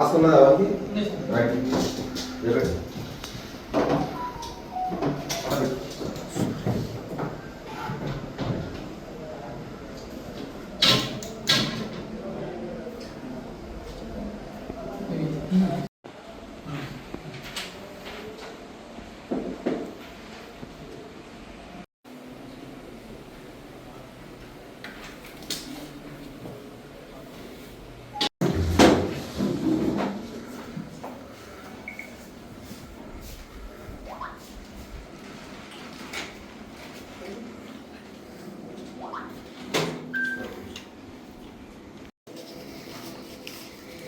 আসলে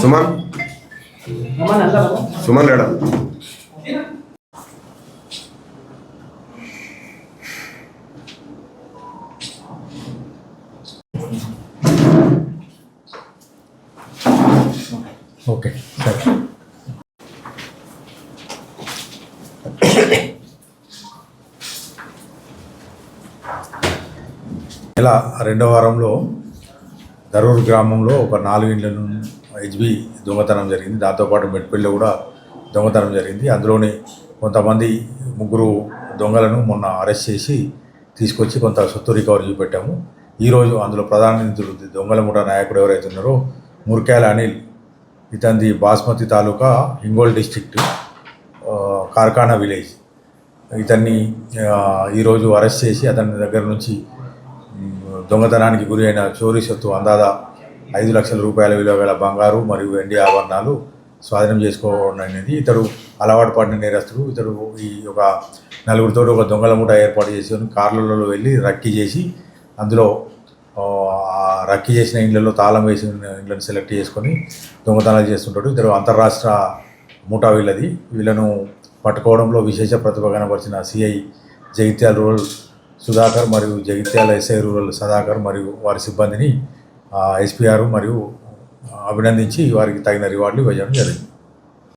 సుమన్ రమ్మని అందరూ సుమన్ లేడా ఓకే సరే ఇలా రెండో వారంలో దరూర్ గ్రామంలో ఒక నాలుగు ఇండ్లను హెచ్బి దొంగతనం జరిగింది. దాంతోపాటు మెట్పల్లిలో కూడా దొంగతనం జరిగింది. అందులోనే కొంతమంది ముగ్గురు దొంగలను మొన్న అరెస్ట్ చేసి తీసుకొచ్చి కొంత సొత్తు రికవరీ చూపెట్టాము. ఈరోజు అందులో ప్రధాన నిధులు దొంగల ముఠ నాయకుడు ఎవరైతే ఉన్నారో మురికాయల అనిల్. ఇతనిది బాస్మతి తాలూకా హింగోల్ డిస్టిక్ట్ కార్ఖానా విలేజ్. ఇతన్ని ఈరోజు అరెస్ట్ చేసి అతని దగ్గర నుంచి దొంగతనానికి గురి అయిన చోరీ సొత్తు అందాదా ఐదు లక్షల రూపాయల విలువ గల బంగారు మరియు వెండి ఆభరణాలు స్వాధీనం చేసుకోవడం అనేది ఇతడు అలవాటు పడిన నేరస్తుడు ఇతడు ఈ ఒక నలుగురితో ఒక దొంగల మూట ఏర్పాటు చేసుకొని కార్లలో వెళ్ళి రక్కీ చేసి అందులో రక్కీ చేసిన ఇళ్ళలో తాళం వేసిన ఇండ్లను సెలెక్ట్ చేసుకొని దొంగతనాలు చేస్తుంటాడు. ఇతడు అంతర్రాష్ట్ర మూటా వీళ్ళది. వీళ్ళను పట్టుకోవడంలో విశేష ప్రతిభ కనపరిచిన సిఐ జగిత్యాల రూరల్ సుధాకర్ మరియు జగిత్యాల ఎస్ఐ రూరల్ సదాకర్ మరియు వారి సిబ్బందిని ఎస్పీఆర్ మరియు అభినందించి వారికి తగిన రివార్డులు ఇవ్వడం జరిగింది.